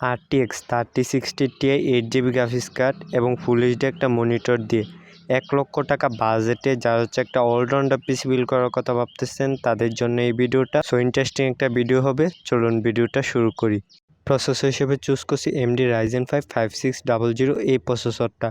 RTX thirty sixty Ti eight GB graphics card এবং full HD একটা monitor দিয়ে এক লক্ষ টাকা বাজেটে যারা হচ্ছে একটা অলরাউন্ডার পিসি বিল করার কথা ভাবতেছেন। তাদের জন্য এই ভিডিওটা সো ইন্টারেস্টিং একটা ভিডিও হবে। চলুন ভিডিওটা শুরু করি। প্রসেসর হিসেবে চুজ করছি AMD Ryzen five five six double zero এই প্রসেসরটা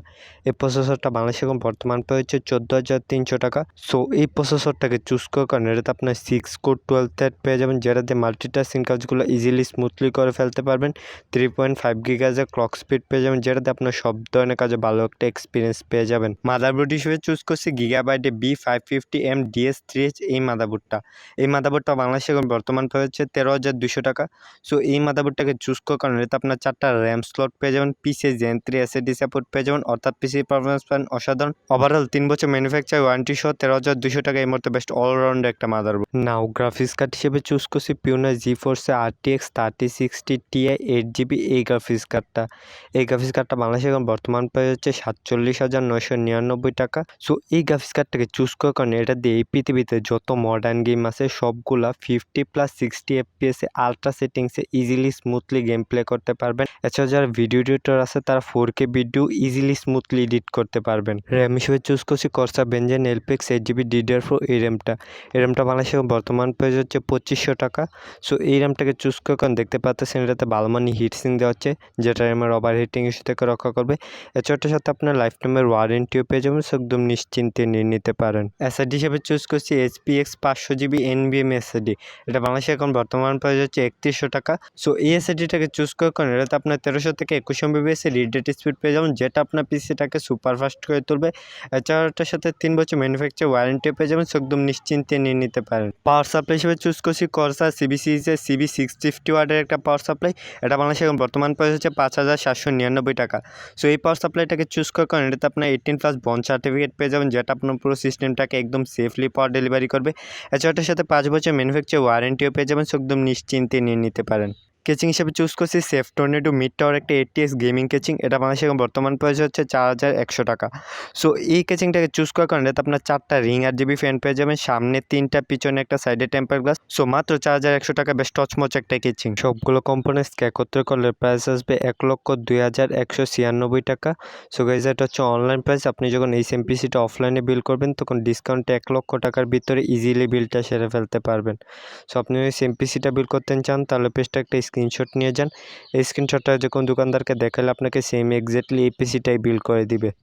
এই প্রসেসরটা বাংলাদেশে এখন বর্তমান প্রায় হচ্ছে চোদ্দ হাজার তিনশো টাকা। সো এই প্রসেসরটাকে চুজ করার কারণে এটাতে আপনার সিক্স কোর টুয়েলভ থ্রেড পেয়ে যাবেন, যেটাতে মাল্টিটাস্কিং কাজগুলো ইজিলি স্মুথলি করে ফেলতে পারবেন। থ্রি পয়েন্ট ফাইভ গিগাজের ক্লক স্পিড পেয়ে যাবেন, যেটাতে আপনার সব ধরনের কাজে ভালো একটা এক্সপিরিয়েন্স পেয়ে যাবেন। মাদারবোর্ড হিসেবে চুজ করছি গিগাবাইটে B five fifty M DS three H এই মাদারবোর্ডটা এই মাদারবোর্ডটা বাংলাদেশে এখন বর্তমান প্রায় হচ্ছে তেরো হাজার দুশো টাকা। সো এই মাদারবোর্ডটাকে চুজ কারণে এতে আপনার চারটা র্যাম স্লট পেয়ে যাবেন PC gen three SSD support পেয়ে যাবেন, অর্থাৎ পিসি পারফরমেন্স পান অসাধারণ। ওভারঅল তিন বছর ম্যানুফ্যাকচার ওয়ারেন্টি সহ তেরো হাজার দুশো টাকা এই মুহূর্তে বেস্ট অলরাউন্ড একটা মাদারবোর্ড নাও গ্রাফিক্স কার্ড হিসেবে চুজ করছি পিউনা জি ফোর্সে RTX thirty sixty Ti eight GB এই গ্রাফিক্স কার্ডটা এই গ্রাফিক্স কার্ডটা বাংলাদেশে এখন বর্তমান প্রাইস হচ্ছে সাতচল্লিশ হাজার নয়শো নিরানব্বই টাকা। সো এই গ্রাফিক্স কার্ডটাকে চুজ করার কারণে এটা দিয়ে এই পৃথিবীতে যত মডার্ন গেম আছে, সবগুলা ফিফটি প্লাস সিক্সটি এফপিএসে আলট্রা সেটিংসে ইজিলি স্মুথলি গেম প্লে করতে পারবেন। এছাড়াও যারা ভিডিও এডিটর আছে, তারা four K video easily smoothly edit করতে পারবেন। র্যাম হিসেবে চুজ করছি Corsair Vengeance LPX eight GB DDR four এই র্যামটা এই র্যামটা বাংলাদেশে বর্তমান প্রাইস হচ্ছে পঁচিশশো টাকা। সো এই র্যামটাকে চুজ করে কারণ দেখতে পাচ্ছেন এটাতে ভালো মানি হিটসিং দেওয়া হচ্ছে, যেটা র্যামের ওভার হিটিং ইস্যু থেকে রক্ষা করবে। এছাড়াটার সাথে আপনার লাইফ টাইমের ওয়ারেন্টিও পেয়ে যাবেন সো একদম নিশ্চিন্তে নিয়ে নিতে পারেন। এসআইডি হিসেবে চুজ করছি এইচপিএক্স পাঁচশো জিবি এনবিএম এসআইডি এটা বাংলাদেশে এখন বর্তমান প্রাইস হচ্ছে একত্রিশশো টাকা। সো এই এসআইডিটাকে চুজ করে কারণ এটাতে আপনার তেরোশো থেকে একুশ এমবিবিএস রিড ডেট স্পিড পেয়ে যাবেন, যেটা আপনার পিসিটাকে সুপারফাস্ট করে তুলবে। এছাড়াটার সাথে তিন বছর ম্যানুফ্যাকচার ওয়ারেন্টি পেয়ে যাবেন একদম নিশ্চিন্তে নিয়ে নিতে পারেন। পাওয়ার সাপ্লাই হিসেবে চুজ করছি করসা সিবিসিএসের সিবি সিক্স ফিফটি ওয়ার্ডের একটা পাওয়ার সাপ্লাই এটা বাংলাদেশে এখন বর্তমান প্রাইস হচ্ছে পাঁচ হাজার সাতশো নিরানব্বই টাকা। সো এই পাওয়ার সাপ্লাইটাকে চুজ করার কারণে এটাতে আপনার এইটিন প্লাস বন সার্টিফিকেট পেয়ে যাবেন, যেটা আপনার পুরো সিস্টেমটাকে একদম সেফলি পাওয়ার ডেলিভারি করবে। এছাড়াটার সাথে পাঁচ বছর ম্যানুফ্যাকচার ওয়ারেন্টিও পেয়ে যাবেন একদম নিশ্চিন্তে নিয়ে নিতে পারেন। কেচিং হিসেবে চুজ করছি সেফ টর্নেডো মিড টাওয়ার একটা এটিএস গেমিং কেচিং এটা বাংলাদেশে বর্তমান প্রাইস হচ্ছে চার হাজার একশো টাকা। সো এই কেচিংটাকে চুজ করার কারণে এতে আপনার চারটা রিং আর জিবি ফ্যান পেয়ে যাবেন, সামনে তিনটা, পিছনে একটা সাইডে টেম্পার গ্লাস সো মাত্র চার হাজার একশো টাকা বেশ টচমচ একটা কেচিং সবগুলো কম্পোনেন্টসকে একত্রে করলে প্রাইস আসবে এক লক্ষ দুই হাজার একশো ছিয়ানব্বই টাকা। সো গাইজ এটা হচ্ছে অনলাইন প্রাইস আপনি যখন এই সিএমপিসিটা অফলাইনে বিল করবেন, তখন ডিসকাউন্টে এক লক্ষ টাকার ভিতরে ইজিলি বিলটা সেরে ফেলতে পারবেন। সো আপনি যদি সিএমপিসিটা বিল করতে চান, তাহলে পেজটা একটা স্ক্রিনশট নিয়ে যান। এই স্ক্রিনশটটা যে কোনো দোকানদারকে দেখালে আপনাকে সেম এক্স্যাক্টলি এই পিসিটাই বিল করে দিবে।